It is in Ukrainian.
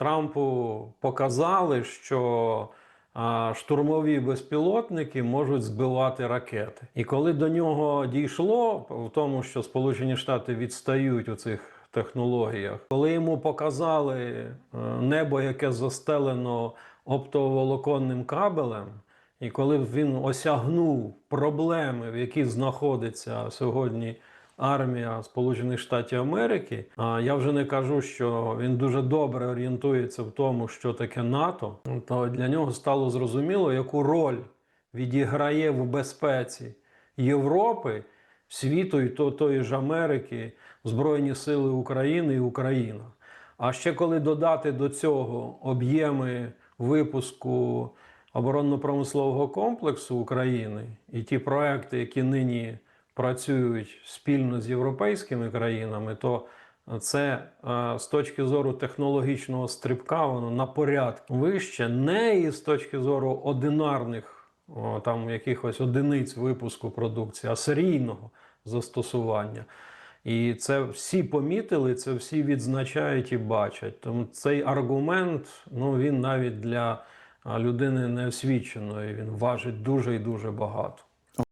Трампу показали, що штурмові безпілотники можуть збивати ракети. І коли до нього дійшло, в тому, що Сполучені Штати відстають у цих технологіях, коли йому показали е, небо, яке застелено оптоволоконним кабелем, і коли він осягнув проблеми, в яких знаходиться сьогодні армія Сполучених Штатів Америки, а я вже не кажу, що він дуже добре орієнтується в тому, що таке НАТО, то для нього стало зрозуміло, яку роль відіграє в безпеці Європи, світу і то, тої ж Америки, Збройні Сили України і Україна. А ще коли додати до цього об'єми випуску оборонно-промислового комплексу України і ті проекти, які нині працюють спільно з європейськими країнами, то це е, з точки зору технологічного стрибка, воно на порядку вище, не і з точки зору одинарних там якихось одиниць випуску продукції, а серійного застосування. І це всі помітили, це всі відзначають і бачать. Тому цей аргумент, ну він навіть для людини неосвіченої, він важить дуже і дуже багато.